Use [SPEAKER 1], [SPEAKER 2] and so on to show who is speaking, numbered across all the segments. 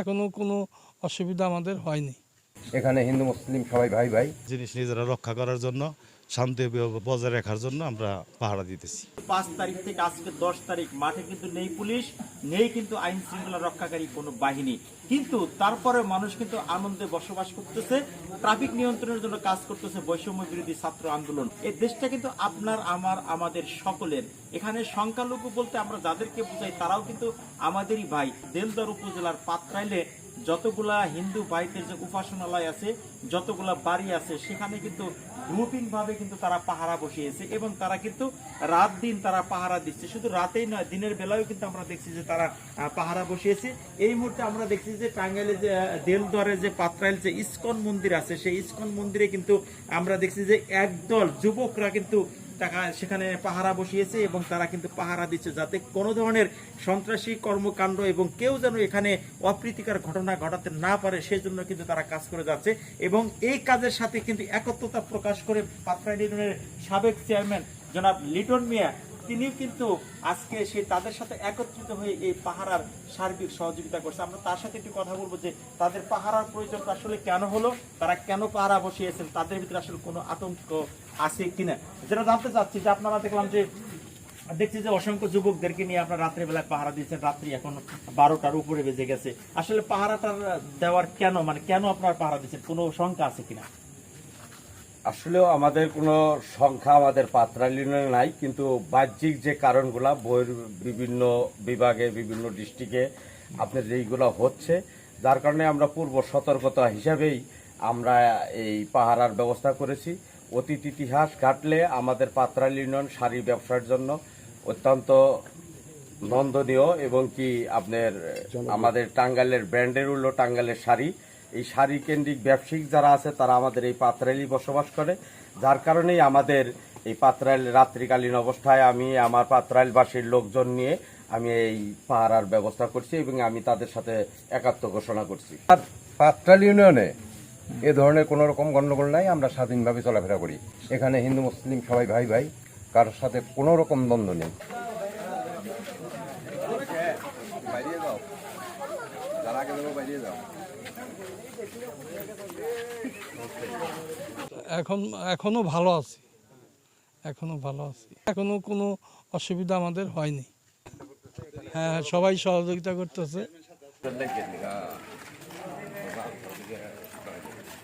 [SPEAKER 1] এখনও কোনো অসুবিধা আমাদের হয়নি।
[SPEAKER 2] এখানে হিন্দু মুসলিম সবাই ভাই ভাই।
[SPEAKER 3] জিনিস নিজেরা রক্ষা করার জন্য শান্তি বজায় রাখার জন্য আমরা পাহারা দিতেছি।
[SPEAKER 4] পাঁচ তারিখ থেকে আজকে দশ তারিখ মাঠে কিন্তু নেই পুলিশ, নেই কিন্তু আইন শৃঙ্খলা রক্ষাকারী কোনো বাহিনী। কিন্তু তারপরে মানুষ কিন্তু আনন্দে বসবাস করতেছে, ট্রাফিক নিয়ন্ত্রণের জন্য কাজ করতেছে বৈষম্য বিরোধী ছাত্র আন্দোলন। এই দেশটা কিন্তু আপনার, আমার, আমাদের সকলের। এখানে সংখ্যালঘু বলতে আমরা যাদেরকে বোঝাই, তারাও কিন্তু আমাদেরই ভাই। দেলদর উপজেলার পাত্রাইলে যতগুলা হিন্দু ভাইদের যে উপাসনালয় আছে, যতগুলা বাড়ি আছে, সেখানে কিন্তু গ্রুপিং ভাবে কিন্তু তারা পাহারা বসিয়েছে এবং তারা কিন্তু রাত দিন তারা পাহারা দিচ্ছে। শুধু রাতেই নয়, দিনের বেলায়ও কিন্তু আমরা দেখছি যে তারা পাহারা বসিয়েছে। এই মুহূর্তে আমরা দেখছি যে টাঙ্গাইলে যে দেলদরে যে পাত্রাইল, যে ইস্কন মন্দির আছে, সেই ইস্কন মন্দিরে কিন্তু আমরা দেখছি যে একদল যুবকরা কিন্তু টাকা সেখানে পাহারা বসিয়েছে এবং তারা কিন্তু পাহারা দিচ্ছে যাতে কোনো ধরনের সন্ত্রাসী কর্মকাণ্ড এবং কেউ যেন এখানে অপ্রীতিকর ঘটনা ঘটাতে না পারে, সেজন্য কিন্তু তারা কাজ করে যাচ্ছে। এবং এই কাজের সাথে কিন্তু একত্রতা প্রকাশ করে পাত্রাইল ইউনিয়নের সাবেক চেয়ারম্যান জনাব লিটন মিয়া, তিনিও কিন্তু আজকে সে তাদের সাথে একত্রিত হয়ে এই পাহারার সার্বিক সহযোগিতা করছে। আমরা তার সাথে একটু কথা বলব যে তাদের পাহারার প্রয়োজনটা আসলে কেন হলো, তারা কেন পাহারা বসিয়েছেন, তাদের ভিতরে আসলে কোনো আতঙ্ক আছে কিনা। যেটা জানতে চাচ্ছি যে আপনারা দেখলাম যে, দেখছি যে অসংখ্য যুবকদেরকে নিয়ে আপনার রাত্রে বেলায় পাহারা দিচ্ছেন রাত্রি এখন বারোটার উপরে বেজে গেছে। আসলে পাহারাটার দেওয়ার কেন? মানে কেন আপনার পাহারা দিচ্ছেন কোনো শঙ্কা আছে কিনা?
[SPEAKER 2] আসলেও আমাদের কোনো সংখ্যা আমাদের পাত্রাল ইউনিয়নে নাই, কিন্তু বাহ্যিক যে কারণগুলা বইয়ের বিভিন্ন বিভাগে, বিভিন্ন ডিস্ট্রিক্টে আপনার যেইগুলো হচ্ছে। যার কারণে আমরা পূর্ব সতর্কতা হিসাবেই আমরা এই পাহারার ব্যবস্থা করেছি। অতীত ইতিহাস ঘাটলে আমাদের পাত্রাল ইউনিয়ন শাড়ি ব্যবসার জন্য অত্যন্ত নন্দনীয় এবং কি আপনার আমাদের টাঙ্গালের ব্র্যান্ডের হলো টাঙ্গালের শাড়ি। এই শাড়ি কেন্দ্রিক ব্যবসায়িক যারা আছে তারা আমাদের এই পাত্রাইলি বসবাস করে। যার কারণেই আমাদের এই পাত্রাইল রাত্রিকালীন অবস্থায় আমি আমার পাত্রাইলবাসীর লোকজন নিয়ে আমি এই পাহারার ব্যবস্থা করছি এবং আমি তাদের সাথে একাত্ম ঘোষণা করছি। পাত্রাল ইউনিয়নে এ ধরনের কোনো রকম গণ্ডগোল নাই আমরা স্বাধীনভাবে চলাফেরা করি। এখানে হিন্দু মুসলিম সবাই ভাই ভাই কারোর সাথে কোনো রকম দ্বন্দ্ব নেই।
[SPEAKER 1] এখন এখনও ভালো আছি। এখনও ভালো আছি। এখনও কোনো অসুবিধা আমাদের হয়নি। হ্যাঁ হ্যাঁ, সবাই সহযোগিতা করতেছে।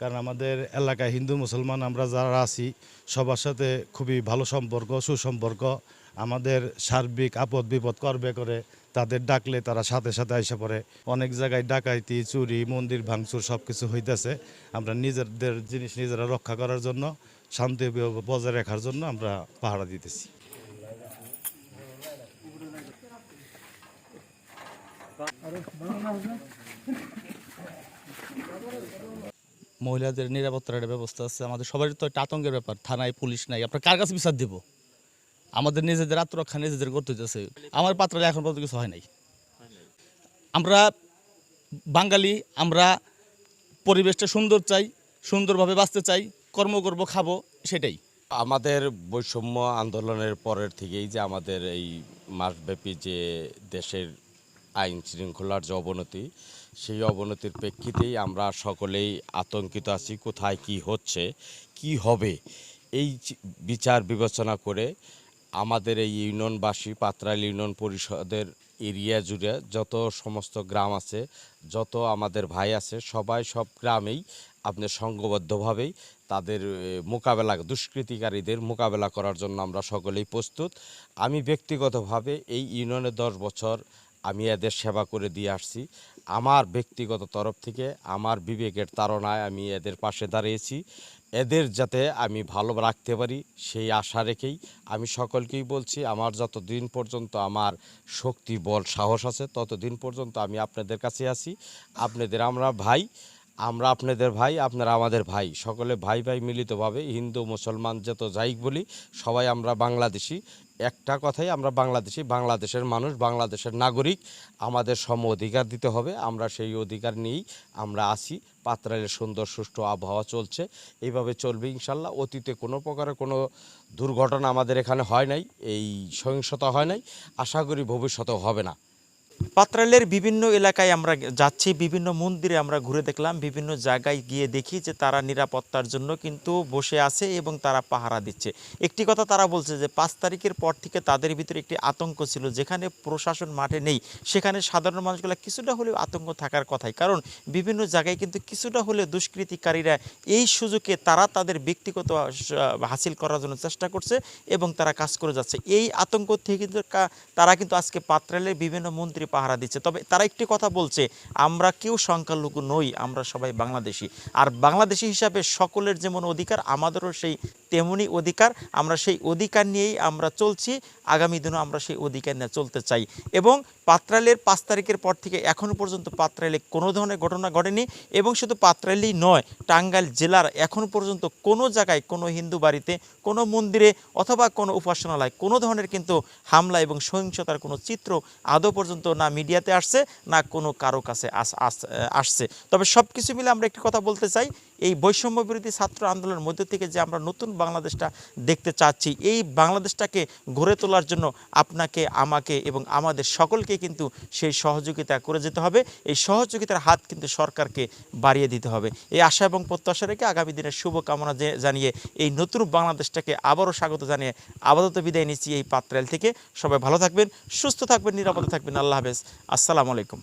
[SPEAKER 3] কারণ আমাদের এলাকায় হিন্দু, মুসলমান আমরা যারা আছি, সবার সাথে খুবই ভালো সম্পর্ক, সুসম্পর্ক। আমাদের সার্বিক আপদ বিপদ করবে করে তাদের ডাকলে তারা সাথে সাথে এসে পড়ে। অনেক জায়গায় ডাকাইতি, চুরি, মন্দির ভাঙচুর সব কিছু হইতেছে। আমরা নিজেদের জিনিস নিজেরা রক্ষা করার জন্য, শান্তি বজায় রাখার জন্য আমরা পাহারা দিতেছি।
[SPEAKER 5] মহিলাদের নিরাপত্তার একটা ব্যবস্থা আছে। আমাদের সবারই তো একটা আতঙ্কের ব্যাপার। থানায় পুলিশ নাই। আপনার কার কাছে বিচার দেব? আমাদের নিজেদের আত্মরক্ষা নিজেদের করতে হইতেছে। আমার পাত্রালে এখন পর্যন্ত কিছু হয় নাই। আমরা বাঙালি, আমরা পরিবেশটা সুন্দর চাই, সুন্দরভাবে বাঁচতে চাই, কর্ম করব, খাব, সেটাই।
[SPEAKER 6] আমাদের বৈষম্য আন্দোলনের পরের থেকেই যে আমাদের এই মাসব্যাপী যে দেশের আইন শৃঙ্খলার যে অবনতি, সেই অবনতির প্রেক্ষিতেই আমরা সকলেই আতঙ্কিত আছি, কোথায় কি হচ্ছে, কি হবে, এই বিচার বিবেচনা করে আমাদের এই ইউনিয়নবাসী, পাত্রাইল ইউনিয়ন পরিষদের এরিয়া জুড়ে যত সমস্ত গ্রাম আছে, যত আমাদের ভাই আছে, সবাই সব গ্রামেই আপনি সংঘবদ্ধভাবেই তাদের মোকাবেলা, দুষ্কৃতিকারীদের মোকাবেলা করার জন্য আমরা সকলেই প্রস্তুত। আমি ব্যক্তিগতভাবে এই ইউনিয়নে দশ বছর আমি এদের সেবা করে দিয়ে আসছি। আমার ব্যক্তিগত তরফ থেকে, আমার বিবেকের তাড়নায় আমি এদের পাশে দাঁড়িয়েছি। এদের যাতে আমি ভালো রাখতে পারি, সেই আশা রেখেই আমি সকলকেই বলছি, আমার যতদিন পর্যন্ত আমার শক্তি, বল, সাহস আছে, ততদিন পর্যন্ত আমি আপনাদের কাছে আছি। আপনাদের আমরা ভাই আমরা আপনাদের ভাই, আপনারা আমাদের ভাই। সকলে ভাই ভাই মিলিতভাবে হিন্দু, মুসলমান, যত যাই বলি, সবাই আমরা বাংলাদেশি। একটা কথাই আমরা বাংলাদেশি, বাংলাদেশের মানুষ, বাংলাদেশের নাগরিক। আমাদের সম অধিকার দিতে হবে, আমরা সেই অধিকার নিয়েই আমরা আছি। পাত্রালের সুন্দর, সুষ্ঠু আবহাওয়া চলছে এইভাবে চলবে ইনশাল্লাহ। অতীতে কোনো প্রকারের কোনো দুর্ঘটনা আমাদের এখানে হয় নাই, এই সহিংসতা হয় নাই। আশা করি ভবিষ্যতেও হবে না।
[SPEAKER 4] পাত্রালের বিভিন্ন এলাকায় আমরা যাচ্ছি, বিভিন্ন মন্দিরে আমরা ঘুরে দেখলাম, বিভিন্ন জায়গায় গিয়ে দেখি যে তারা নিরাপত্তার জন্য কিন্তু বসে আছে এবং তারা পাহারা দিচ্ছে। একটি কথা তারা বলছে যে পাঁচ তারিখের পর থেকে তাদের ভিতরে একটি আতঙ্ক ছিল, যেখানে প্রশাসন মাঠে নেই। সেখানে সাধারণ মানুষগুলো কিছুটা হলেও আতঙ্ক থাকার কথাই, কারণ বিভিন্ন জায়গায় কিন্তু কিছুটা হলেও দুষ্কৃতিকারীরা এই সুযোগে তারা তাদের ব্যক্তিগত হাসিল করার জন্য চেষ্টা করছে এবং তারা কাজ করে যাচ্ছে। এই আতঙ্ক থেকে কিন্তু তারা কিন্তু আজকে পাত্রালের বিভিন্ন মন্ত্রী পাহারা দিচ্ছে। তবে তারা একটি কথা বলছে, আমরা কেউ সংখ্যালঘু নই, আমরা সবাই বাংলাদেশি। আর বাংলাদেশি হিসাবে সকলের যেমন অধিকার, আমাদেরও সেই তেমনি অধিকার। আমরা সেই অধিকার নিয়েই আমরা চলছি, আগামী দিনও আমরা সেই অধিকার নিয়ে চলতে চাই। এবং পাত্রালের পাঁচ তারিখের পর থেকে এখনও পর্যন্ত পাত্রালে কোনো ধরনের ঘটনা ঘটেনি। এবং শুধু পাত্রালেই নয়, টাঙ্গাইল জেলার এখন পর্যন্ত কোনো জায়গায় কোনো হিন্দু বাড়িতে, কোনো মন্দিরে অথবা কোনো উপাসনালয় কোনো ধরনের কিন্তু হামলা এবং সহিংসতার কোনো চিত্র আদৌ পর্যন্ত না মিডিয়াতে আসছে, না কোনো কারও কাছে আস আস- আসছে। তবে সব কিছু মিলে আমরা একটি কথা বলতে চাই এই বৈষম্য বিরোধী ছাত্র আন্দোলনের মধ্যে থেকে যে আমরা নতুন বাংলাদেশটা দেখতে চাচ্ছি, এই বাংলাদেশটাকে গড়ে তোলার জন্য আপনাকে, আমাকে এবং আমাদের সকলকে কিন্তু সেই সহযোগিতা করে যেতে হবে। এই সহযোগিতার হাত কিন্তু সরকারকে বাড়িয়ে দিতে হবে। এই আশা এবং প্রত্যাশা রেখে আগামী দিনের শুভকামনা জানিয়ে এই নতুন বাংলাদেশটাকে আবারও স্বাগত জানিয়ে আপাতত বিদায় নিচ্ছি এই পাত্রাল থেকে। সবাই ভালো থাকবেন, সুস্থ থাকবেন, নিরাপদে থাকবেন। আল্লাহ হাফেজ। আসসালামু আলাইকুম।